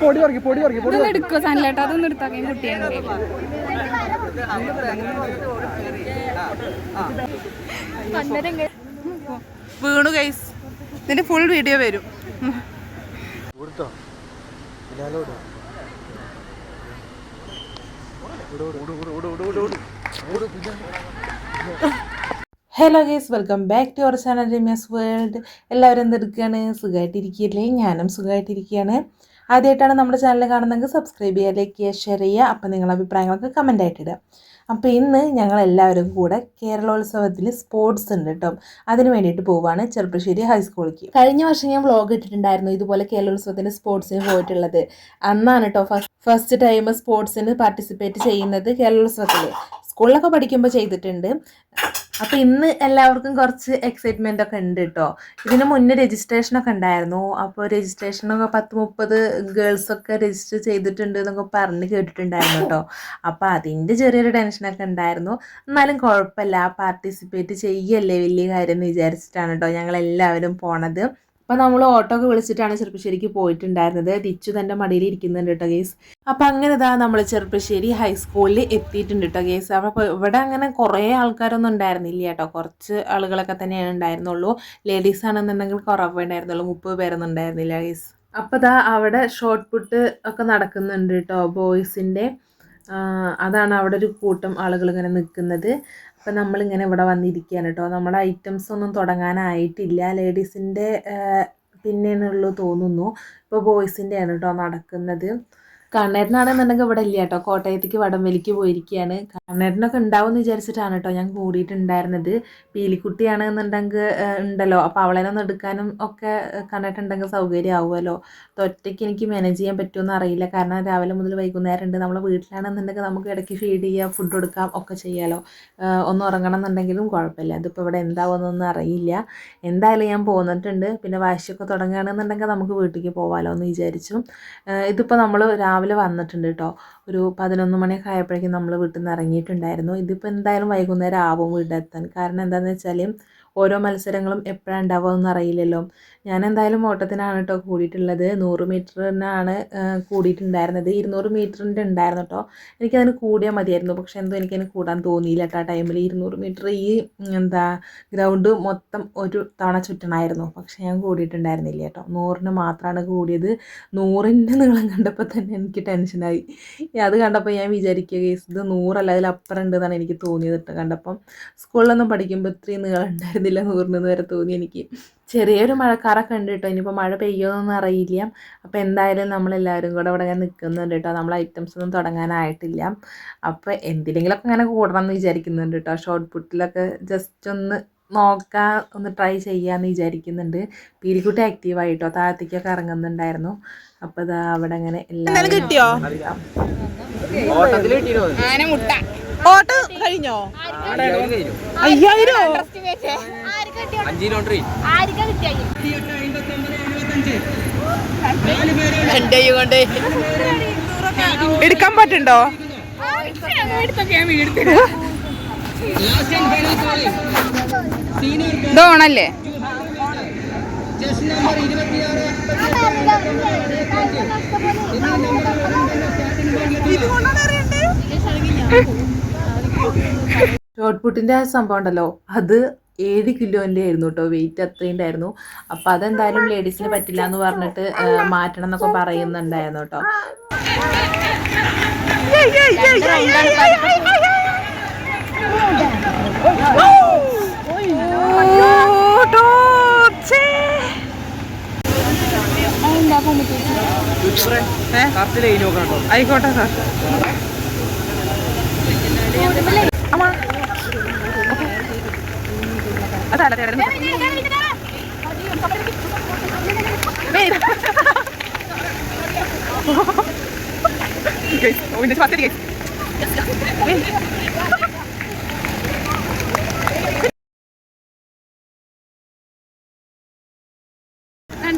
പൊടി പറക്കി പൊടി പറക്കി പൊടി എടുക്കോ സനലേട്ടാ അതൊന്നും എടുത്താക്കാൻ കുട്ടിയാണ് വീണു ഗൈസ് ഇതിന്റെ ഫുൾ വീഡിയോ വരും കൊടുത്തോ ഇല്ലാലോട് hello guys welcome back to our channel Ramya's world എല്ലാവരും എന്തെടുക്കുകയാണ് സുഖമായിട്ടിരിക്കുകയല്ലേ? ഞാനും സുഖമായിട്ടിരിക്കുകയാണ്. ആദ്യമായിട്ടാണ് നമ്മുടെ ചാനൽ കാണുന്നതെങ്കിൽ സബ്സ്ക്രൈബ് ചെയ്യുക ലൈക്ക് ചെയ്യുക ഷെയർ ചെയ്യുക. അപ്പോൾ നിങ്ങളുടെ അഭിപ്രായങ്ങളൊക്കെ കമന്റ് ആയിട്ട് ഇടുക. അപ്പോൾ ഇന്ന് ഞങ്ങൾ എല്ലാവരും കൂടെ കേരളോത്സവത്തിൽ സ്പോർട്സ് ഉണ്ട് കേട്ടോ. അതിന് വേണ്ടിയിട്ട് പോവുകയാണ് ചെറുപ്പശ്ശേരി ഹൈസ്കൂളിലേക്ക് കഴിഞ്ഞ വർഷം ഞാൻ വ്ളോഗ് ഇട്ടിട്ടുണ്ടായിരുന്നു ഇതുപോലെ കേരളോത്സവത്തിന് സ്പോർട്സിന് പോയിട്ടുള്ളത്. അന്നാണ് കേട്ടോ ഫസ്റ്റ് ടൈം സ്പോർട്സിന് പാർട്ടിസിപ്പേറ്റ് ചെയ്യുന്നത് കേരളോത്സവത്തിൽ. സ്കൂളിലൊക്കെ പഠിക്കുമ്പോൾ ചെയ്തിട്ടുണ്ട്. അപ്പോൾ ഇന്ന് എല്ലാവർക്കും കുറച്ച് എക്സൈറ്റ്മെന്റ് ഒക്കെ ഉണ്ട് കേട്ടോ ഇതിന് മുന്നേ രജിസ്ട്രേഷൻ ഒക്കെ ഉണ്ടായിരുന്നു. അപ്പോൾ രജിസ്ട്രേഷനൊക്കെ പത്ത് മുപ്പത് ഗേൾസൊക്കെ രജിസ്റ്റർ ചെയ്തിട്ടുണ്ട് എന്നൊക്കെ പറഞ്ഞ് കേട്ടിട്ടുണ്ടായിരുന്നു കേട്ടോ അപ്പോൾ അതിന്റെ ചെറിയൊരു ടെൻഷനൊക്കെ ഉണ്ടായിരുന്നു. എന്നാലും കുഴപ്പമില്ല. പാർട്ടിസിപ്പേറ്റ് ചെയ്യല്ലേ വലിയ കാര്യം എന്ന് വിചാരിച്ചിട്ടാണ് കേട്ടോ ഞങ്ങൾ എല്ലാവരും പോണത്. അപ്പോൾ നമ്മൾ ഓട്ടോ ഒക്കെ വിളിച്ചിട്ടാണ് ചെറുപ്പശ്ശേരിക്ക് പോയിട്ടുണ്ടായിരുന്നത്. തിച്ചു തന്റെ മടിയിൽ ഇരിക്കുന്നുണ്ട് കേട്ടോ ഗേസ് അപ്പം അങ്ങനെ ഇതാ നമ്മൾ ചെറുപ്പശ്ശേരി ഹൈസ്കൂളിൽ എത്തിയിട്ടുണ്ട് കേട്ടോ ഗേസ് അപ്പോൾ ഇവിടെ അങ്ങനെ കുറേ ആൾക്കാരൊന്നും ഉണ്ടായിരുന്നില്ല കേട്ടോ കുറച്ച് ആളുകളൊക്കെ തന്നെയാണ് ഉണ്ടായിരുന്നുള്ളൂ. ലേഡീസ് ആണെന്നുണ്ടെങ്കിൽ കുറവേ ഉണ്ടായിരുന്നുള്ളൂ. മുപ്പത് പേരൊന്നും ഉണ്ടായിരുന്നില്ല ഗേസ് അപ്പോൾ ഇതാ അവിടെ ഷോർട്ട് പുട്ട് ഒക്കെ നടക്കുന്നുണ്ട് കേട്ടോ ബോയ്സിന്റെ അതാണ് അവിടെ ഒരു കൂട്ടം ആളുകൾ ഇങ്ങനെ നിൽക്കുന്നത്. അപ്പം നമ്മളിങ്ങനെ ഇവിടെ വന്നിരിക്കുകയാണ് കേട്ടോ. നമ്മുടെ ഐറ്റംസ് ഒന്നും തുടങ്ങാനായിട്ടില്ല. ലേഡീസിന്റെ പിന്നെയാണുള്ളൂ തോന്നുന്നു. ഇപ്പോൾ ബോയ്സിന്റെയാണ് കേട്ടോ നടക്കുന്നത്. കണ്ണേട്ടനാണെന്നുണ്ടെങ്കിൽ ഇവിടെ ഇല്ല കേട്ടോ. കോട്ടയത്തേക്ക് വടംവലിക്ക് പോയിരിക്കുകയാണ്. കണ്ണേട്ടനൊക്കെ ഉണ്ടാവും എന്ന് വിചാരിച്ചിട്ടാണ് കേട്ടോ ഞാൻ കൂടിയിട്ടുണ്ടായിരുന്നത്. പീലിക്കുട്ടിയാണെന്നുണ്ടെങ്കിൽ ഉണ്ടല്ലോ. അപ്പോൾ അവളെ ഒന്ന് എടുക്കാനും ഒക്കെ കണ്ണേട്ടുണ്ടെങ്കിൽ സൗകര്യമാവുമല്ലോ. ഒറ്റയ്ക്ക് എനിക്ക് മാനേജ് ചെയ്യാൻ പറ്റുമെന്ന് അറിയില്ല. കാരണം രാവിലെ മുതൽ വൈകുന്നേരം ഉണ്ട് നമ്മളെ വീട്ടിലാണെന്നുണ്ടെങ്കിൽ നമുക്ക് ഇടയ്ക്ക് ഫീഡ് ചെയ്യാം ഫുഡ് കൊടുക്കാം ഒക്കെ ചെയ്യാമല്ലോ ഒന്ന് ഉറങ്ങണം എന്നുണ്ടെങ്കിലും കുഴപ്പമില്ല. അതിപ്പോൾ ഇവിടെ എന്താവുമെന്നൊന്നും അറിയില്ല. എന്തായാലും ഞാൻ പോന്നിട്ടുണ്ട്. പിന്നെ വാശിയൊക്കെ തുടങ്ങുകയാണെന്നുണ്ടെങ്കിൽ നമുക്ക് വീട്ടിലേക്ക് പോകാമല്ലോ എന്ന് വിചാരിച്ചു. ഇതിപ്പോൾ നമ്മൾ രാവിലെ വന്നിട്ടുണ്ട് കേട്ടോ ഒരു പതിനൊന്ന് മണിയൊക്കെ ആയപ്പോഴേക്കും നമ്മൾ വീട്ടിൽ നിന്ന് ഇറങ്ങിയിട്ടുണ്ടായിരുന്നു ഇതിപ്പോൾ എന്തായാലും വൈകുന്നേരം ആവും വീട്ടിലെത്താൻ കാരണം എന്താണെന്ന് വെച്ചാൽ ഓരോ മത്സരങ്ങളും എപ്പോഴാണ് ഉണ്ടാവുക അറിയില്ലല്ലോ. ഞാൻ എന്തായാലും ഓട്ടത്തിനാണ് കേട്ടോ കൂടിയിട്ടുള്ളത്. നൂറ് മീറ്ററിനാണ് കൂടിയിട്ടുണ്ടായിരുന്നത്. ഇരുന്നൂറ് മീറ്ററിന്റെ ഉണ്ടായിരുന്നു കേട്ടോ എനിക്കതിന് കൂടിയാൽ മതിയായിരുന്നു. പക്ഷെ എന്തോ എനിക്കതിന് കൂടാൻ തോന്നിയില്ല കേട്ടോ ആ ടൈമിൽ ഇരുന്നൂറ് മീറ്റർ ഈ എന്താ ഗ്രൗണ്ട് മൊത്തം ഒരു തവണ ചുറ്റണമായിരുന്നു. പക്ഷെ ഞാൻ കൂടിയിട്ടുണ്ടായിരുന്നില്ല കേട്ടോ നൂറിന് മാത്രമാണ് കൂടിയത്. നൂറിന്റെ നീളം കണ്ടപ്പോൾ തന്നെ എനിക്ക് ടെൻഷനായി. അത് കണ്ടപ്പോൾ ഞാൻ വിചാരിക്കുക കേസ് ഇത് നൂറല്ല അതിലപ്പുറം ഉണ്ടെന്നാണ് എനിക്ക് തോന്നിയത് കണ്ടപ്പം സ്കൂളിലൊന്നും പഠിക്കുമ്പോൾ ഇത്രയും നീളം ഉണ്ടായിരുന്നില്ല നൂറിന് വരെ തോന്നി എനിക്ക്. ചെറിയൊരു മഴക്കാറൊക്കെ ഉണ്ട് കേട്ടോ. ഇനിയിപ്പോൾ മഴ പെയ്യുമെന്നൊന്നും അറിയില്ല. അപ്പോൾ എന്തായാലും നമ്മളെല്ലാവരും കൂടെ ഇവിടെ ഞാൻ നിൽക്കുന്നുണ്ട് കേട്ടോ. നമ്മൾ ഐറ്റംസ് ഒന്നും തുടങ്ങാനായിട്ടില്ല. അപ്പോൾ എന്തിലെങ്കിലുമൊക്കെ അങ്ങനെ കൂടണം എന്ന് വിചാരിക്കുന്നുണ്ട് കേട്ടോ. ഷോർട്ട് പുട്ടിലൊക്കെ ജസ്റ്റ് ഒന്ന് നോക്കാൻ ഒന്ന് ട്രൈ ചെയ്യാമെന്ന് വിചാരിക്കുന്നുണ്ട്. പീലിക്കുട്ടി ആക്റ്റീവായിട്ടോ താഴത്തേക്കൊക്കെ ഇറങ്ങുന്നുണ്ടായിരുന്നു. അപ്പോൾ ഇതാ അവിടെ അങ്ങനെ എല്ലാം കിട്ടിയോ? ഓട്ടത്തിൽ മുട്ട. ഓട്ടോ കഴിഞ്ഞോ? അയ്യായിരോ എന്റെ കൊണ്ട് എടുക്കാൻ പറ്റുണ്ടോ? ഇതോണല്ലേ ഷോർട്ട് പുട്ടിന്റെ ആ സംഭവം ഉണ്ടല്ലോ. അത് ഏഴ് കിലോന്റെ ആയിരുന്നു കേട്ടോ വെയിറ്റ് അത്രയും ഉണ്ടായിരുന്നു. അപ്പം അതെന്തായാലും ലേഡീസിന് പറ്റില്ല എന്ന് പറഞ്ഞിട്ട് മാറ്റണം എന്നൊക്കെ പറയുന്നുണ്ടായിരുന്നു കേട്ടോ ആയിക്കോട്ടെ സാർ അതല്ല തേടുന്നു ഓന്റെ പത്തിരി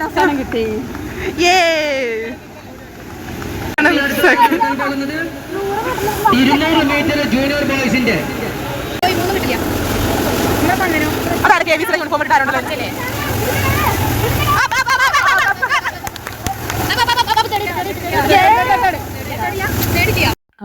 സ്ഥാനം കിട്ടി. Yay! ഇരുന്നൂറ് മീറ്റർ ജൂനിയർ ബോയ്സിന്റെ അതാണ് കെ വി യൂണിഫോം ഇട്ടാറുണ്ടല്ലോ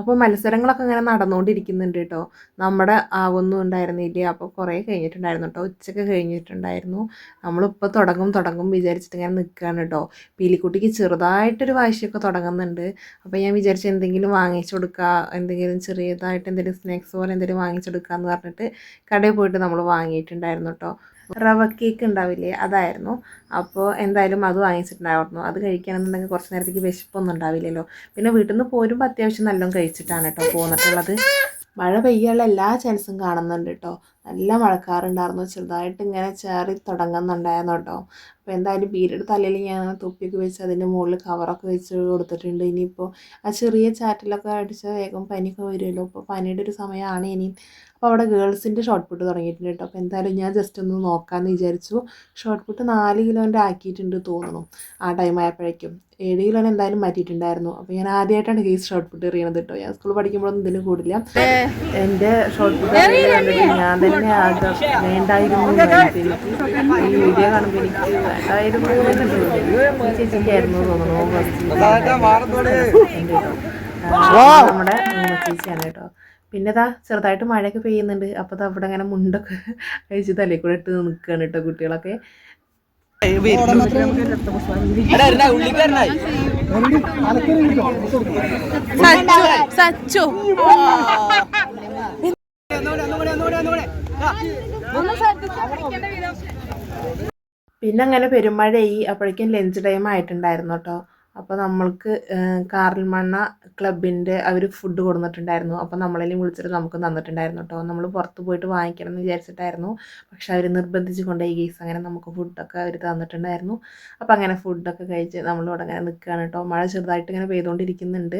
അപ്പോൾ മത്സരങ്ങളൊക്കെ ഇങ്ങനെ നടന്നുകൊണ്ടിരിക്കുന്നുണ്ട് കേട്ടോ. നമ്മുടെ ആവൊന്നും ഉണ്ടായിരുന്നില്ല. അപ്പോൾ കുറേ കഴിഞ്ഞിട്ടുണ്ടായിരുന്നു കേട്ടോ. ഉച്ചയ്ക്ക് കഴിഞ്ഞിട്ടുണ്ടായിരുന്നു. നമ്മളിപ്പോൾ തുടങ്ങും തുടങ്ങും വിചാരിച്ചിട്ട് ഇങ്ങനെ നിൽക്കുകയാണ് കേട്ടോ. പീലിക്കുട്ടിക്ക് ചെറുതായിട്ടൊരു വാശിയൊക്കെ തുടങ്ങുന്നുണ്ട്. അപ്പോൾ ഞാൻ വിചാരിച്ചു എന്തെങ്കിലും വാങ്ങിച്ചു കൊടുക്കുക എന്തെങ്കിലും ചെറിയതായിട്ട് എന്തെങ്കിലും സ്നാക്സ് പോലെ എന്തെങ്കിലും വാങ്ങിച്ചു കൊടുക്കുക എന്ന് പറഞ്ഞിട്ട് കടയിൽ പോയിട്ട് നമ്മൾ വാങ്ങിയിട്ടുണ്ടായിരുന്നു കേട്ടോ. റവ കേക്ക് ഉണ്ടാവില്ലേ? അതായിരുന്നു. അപ്പോൾ എന്തായാലും അത് വാങ്ങിച്ചിട്ടുണ്ടായിരുന്നു. അത് കഴിക്കണമെന്നുണ്ടെങ്കിൽ കുറച്ച് നേരത്തേക്ക് വിശപ്പൊന്നും ഉണ്ടാവില്ലല്ലോ. പിന്നെ വീട്ടിൽ നിന്ന് പോരുമ്പോൾ അത്യാവശ്യം നല്ലോണം കഴിച്ചിട്ടാണ് കേട്ടോ പോന്നിട്ടുള്ളത്. മഴ പെയ്യാനുള്ള എല്ലാ ചാൻസും കാണുന്നുണ്ട് കേട്ടോ. നല്ല മഴക്കാറുണ്ടായിരുന്നു. ചെറുതായിട്ട് ഇങ്ങനെ ചേറി തുടങ്ങുന്നുണ്ടായിരുന്നു കേട്ടോ. അപ്പോൾ എന്തായാലും പീരീഡ് തലയിൽ ഞാൻ തൊപ്പിയൊക്കെ വെച്ച് അതിന്റെ മുകളിൽ കവറൊക്കെ വെച്ച് കൊടുത്തിട്ടുണ്ട്. ഇനിയിപ്പോൾ ആ ചെറിയ ചാറ്റിലൊക്കെ അടിച്ചാൽ വേഗം പനിയൊക്കെ വരുമല്ലോ. അപ്പോൾ പനിയുടെ ഒരു സമയമാണ് ഇനി അപ്പോൾ അവിടെ ഗേൾസിന്റെ ഷോർട്ട് പുട്ട് തുടങ്ങിയിട്ടുണ്ട് കേട്ടോ. അപ്പോൾ എന്തായാലും ഞാൻ ജസ്റ്റ് ഒന്ന് നോക്കാമെന്ന് വിചാരിച്ചു. ഷോർട്ട് പുട്ട് നാല് കിലോന്റെ ആക്കിയിട്ടുണ്ട് തോന്നുന്നു ആ ടൈം ആയപ്പോഴേക്കും. ഏഴ് കിലോന് എന്തായാലും മാറ്റിയിട്ടുണ്ടായിരുന്നു. അപ്പോൾ ഞാൻ ആദ്യമായിട്ടാണ് ഗേസ് ഷോർട്ട് പുട്ട് എറിയണത് കേട്ടോ. ഞാൻ സ്കൂളിൽ പഠിക്കുമ്പോഴൊന്നും ഇതിന് കൂടില്ല. എന്റെ ഷോർട്ട് പുട്ട് കണ്ടിട്ട് ഞാൻ തന്നെ ആദ്യം വേണ്ടായിരുന്നു ഈ വീഡിയോ കാണുമ്പോൾ എനിക്ക് വേണ്ടായിരുന്നു തോന്നുന്നു ചേച്ചിക്കായിരുന്നു നമ്മുടെ ചേച്ചിയാണ് കേട്ടോ. പിന്നെ ഇതാ ചെറുതായിട്ട് മഴയൊക്കെ പെയ്യുന്നുണ്ട്. അപ്പോൾ ദാ അവിടെ അങ്ങനെ മുണ്ടൊക്കെ അഴിച്ച് തലയിൽ കൂടെ ഇട്ട് നിൽക്കുകയാണ് കേട്ടോ കുട്ടികളൊക്കെ. സച്ചു. പിന്നെ അങ്ങനെ പെരുമഴയായി. അപ്പോഴേക്കും ലഞ്ച് ടൈം ആയിട്ടുണ്ടായിരുന്നു കേട്ടോ അപ്പോൾ നമ്മൾക്ക് കാറിൽ മണ്ണ ക്ലബിന്റെ അവർ ഫുഡ് കൊടുത്തിട്ടുണ്ടായിരുന്നു അപ്പോൾ നമ്മളെല്ലാം വിളിച്ചിട്ട് നമുക്ക് തന്നിട്ടുണ്ടായിരുന്നു കേട്ടോ നമ്മൾ പുറത്ത് പോയിട്ട് വാങ്ങിക്കണം എന്ന് വിചാരിച്ചിട്ടായിരുന്നു. പക്ഷെ അവർ നിർബന്ധിച്ച് കൊണ്ടുപോയി ഗീസ്. അങ്ങനെ നമുക്ക് ഫുഡൊക്കെ അവർ തന്നിട്ടുണ്ടായിരുന്നു. അപ്പോൾ അങ്ങനെ ഫുഡൊക്കെ കഴിച്ച് നമ്മളിവിടെ അങ്ങനെ നിൽക്കുകയാണ് കേട്ടോ മഴ ചെറുതായിട്ട് ഇങ്ങനെ പെയ്തുകൊണ്ടിരിക്കുന്നുണ്ട്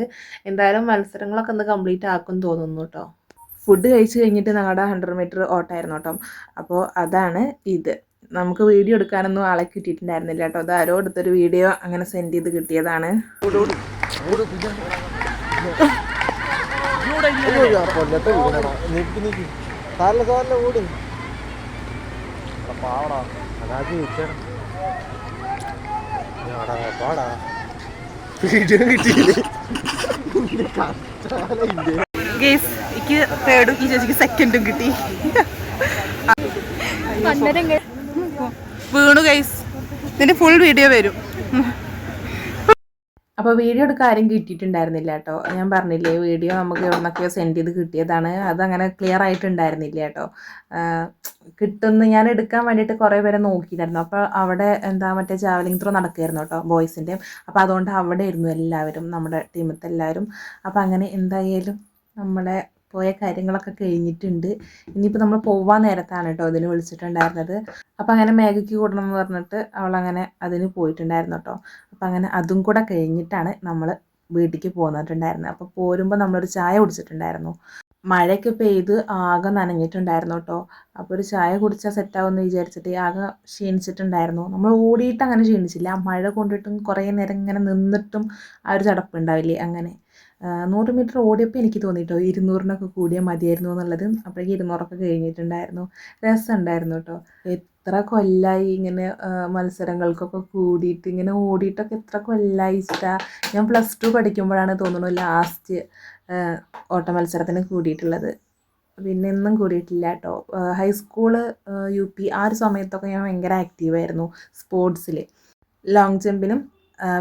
എന്തായാലും മത്സരങ്ങളൊക്കെ ഒന്ന് കംപ്ലീറ്റ് ആക്കും തോന്നുന്നു കേട്ടോ ഫുഡ് കഴിച്ച് കഴിഞ്ഞിട്ട് ഞങ്ങളുടെ ഹൺഡ്രഡ് മീറ്റർ ഓട്ടമായിരുന്നു കേട്ടോ അപ്പോൾ അതാണ് ഇത്. നമുക്ക് വീഡിയോ എടുക്കാനൊന്നും ആളെ കിട്ടിയിട്ടുണ്ടായിരുന്നില്ല കേട്ടോ. അത് ആരോ എടുത്തൊരു വീഡിയോ അങ്ങനെ സെൻഡ് ചെയ്ത് കിട്ടിയതാണ്. ഗേസ് എനിക്ക് തേർഡും ഈ ചേച്ചിക്ക് സെക്കൻഡും കിട്ടി. വീണു ഗൈസ് ഇതിന്റെ ഫുൾ വീഡിയോ വരും. അപ്പോൾ വീഡിയോ എടുക്കാൻ ആരും കിട്ടിയിട്ടുണ്ടായിരുന്നില്ല കേട്ടോ. ഞാൻ പറഞ്ഞില്ലേ വീഡിയോ നമുക്ക് എവിടുന്നൊക്കെയോ സെൻഡ് ചെയ്ത് കിട്ടിയതാണ്. അതങ്ങനെ ക്ലിയർ ആയിട്ടുണ്ടായിരുന്നില്ല കേട്ടോ. കിട്ടുന്ന ഞാൻ എടുക്കാൻ വേണ്ടിയിട്ട് കുറേ പേരെ നോക്കിയിട്ടുണ്ടായിരുന്നു അപ്പോൾ അവിടെ എന്താ മറ്റേ ജാവലിംഗ് ത്രോ നടക്കുമായിരുന്നു കേട്ടോ ബോയ്സിന്റെ അപ്പോൾ അതുകൊണ്ട് അവിടെ ആയിരുന്നു എല്ലാവരും നമ്മുടെ ടീമത്തെ എല്ലാവരും. അപ്പോൾ അങ്ങനെ എന്തായാലും നമ്മളെ പോയ കാര്യങ്ങളൊക്കെ കഴിഞ്ഞിട്ടുണ്ട്. ഇനിയിപ്പോൾ നമ്മൾ പോവാൻ നേരത്താണ് കേട്ടോ അതിന് വിളിച്ചിട്ടുണ്ടായിരുന്നത്. അപ്പോൾ അങ്ങനെ മേഘയ്ക്ക് കൂടണം എന്ന് പറഞ്ഞിട്ട് അവൾ അങ്ങനെ അതിന് പോയിട്ടുണ്ടായിരുന്നു കേട്ടോ അപ്പം അങ്ങനെ അതും കൂടെ കഴിഞ്ഞിട്ടാണ് നമ്മൾ വീട്ടിലേക്ക് പോന്നിട്ടുണ്ടായിരുന്നത്. അപ്പോൾ പോരുമ്പോൾ നമ്മളൊരു ചായ കുടിച്ചിട്ടുണ്ടായിരുന്നു. മഴയൊക്കെ പെയ്ത് ആകെ നനഞ്ഞിട്ടുണ്ടായിരുന്നു കേട്ടോ അപ്പോൾ ഒരു ചായ കുടിച്ചാൽ സെറ്റാവുമെന്ന് വിചാരിച്ചിട്ട് ആകെ ക്ഷീണിച്ചിട്ടുണ്ടായിരുന്നു. നമ്മൾ ഓടിയിട്ട് അങ്ങനെ ക്ഷീണിച്ചില്ല. മഴ കൊണ്ടിട്ടും കുറേ നേരം ഇങ്ങനെ നിന്നിട്ടും ആ ഒരു ചടപ്പുണ്ടാവില്ലേ അങ്ങനെ. ആ, നൂറ് മീറ്റർ ഓടിയപ്പോൾ എനിക്ക് തോന്നിയിട്ടോ ഇരുന്നൂറിനൊക്കെ കൂടിയാൽ മതിയായിരുന്നു എന്നുള്ളത്. അപ്പോഴേക്കും ഇരുന്നൂറൊക്കെ കഴിഞ്ഞിട്ടുണ്ടായിരുന്നു. രസമുണ്ടായിരുന്നു കേട്ടോ. എത്ര കൊല്ലായി ഇങ്ങനെ മത്സരങ്ങൾക്കൊക്കെ കൂടിയിട്ട് ഇങ്ങനെ ഓടിയിട്ടൊക്കെ എത്ര കൊല്ലായി ഇഷ്ടമാണ് ഞാൻ പ്ലസ് ടു പഠിക്കുമ്പോഴാണ് തോന്നുന്നു ലാസ്റ്റ് ഓട്ട മത്സരത്തിന് കൂടിയിട്ടുള്ളത്. പിന്നെ ഒന്നും കൂടിയിട്ടില്ല കേട്ടോ. ഹൈസ്കൂൾ യു പി ആ ഒരു സമയത്തൊക്കെ ഞാൻ ഭയങ്കര ആക്റ്റീവായിരുന്നു സ്പോർട്സിൽ ലോങ് ജമ്പിനും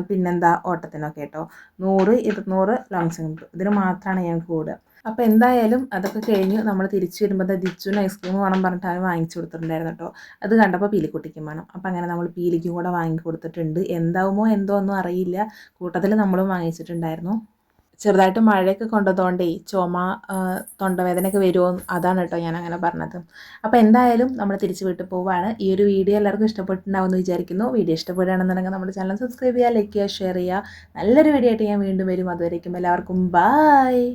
പിന്നെന്താ ഓട്ടത്തിനൊക്കെ കേട്ടോ നൂറ് ഇരുന്നൂറ് ലോങ് ജമ്പ് ഇതിന് മാത്രമാണ് ഞാൻ കൂടുക. അപ്പോൾ എന്തായാലും അതൊക്കെ കഴിഞ്ഞ് നമ്മൾ തിരിച്ചു വരുമ്പോൾ ദിച്ചുവിന് ഐസ്ക്രീം വേണം പറഞ്ഞിട്ട് അവൻ വാങ്ങിച്ചു കൊടുത്തിട്ടുണ്ടായിരുന്നു കേട്ടോ അത് കണ്ടപ്പോൾ പീലിക്കുട്ടിക്കും വേണം. അപ്പോൾ അങ്ങനെ നമ്മൾ പീലിക്കും കൂടെ വാങ്ങി കൊടുത്തിട്ടുണ്ട്. എന്താവുമോ എന്തോ ഒന്നും അറിയില്ല. കൂട്ടത്തിൽ നമ്മളും വാങ്ങിച്ചിട്ടുണ്ടായിരുന്നു. ചെറുതായിട്ട് മഴയൊക്കെ കൊണ്ടതുകൊണ്ടേ ചുമ തൊണ്ടവേദനയൊക്കെ വരുമോ അതാണ് കേട്ടോ ഞാൻ അങ്ങനെ പറഞ്ഞത്. അപ്പോൾ എന്തായാലും നമ്മൾ തിരിച്ച് വീട്ടിൽ പോവുകയാണ് ഈ ഒരു വീഡിയോ എല്ലാവർക്കും ഇഷ്ടപ്പെട്ടിട്ടുണ്ടാവും എന്ന് വിചാരിക്കുന്നു. വീഡിയോ ഇഷ്ടപ്പെടുകയാണെന്നുണ്ടെങ്കിൽ നമ്മുടെ ചാനൽ സബ്സ്ക്രൈബ് ചെയ്യുക ലൈക്ക് ചെയ്യുക ഷെയർ ചെയ്യുക. നല്ലൊരു വീഡിയോ ആയിട്ട് ഞാൻ വീണ്ടും വരും. അതുവരേക്കും എല്ലാവർക്കും ബായ്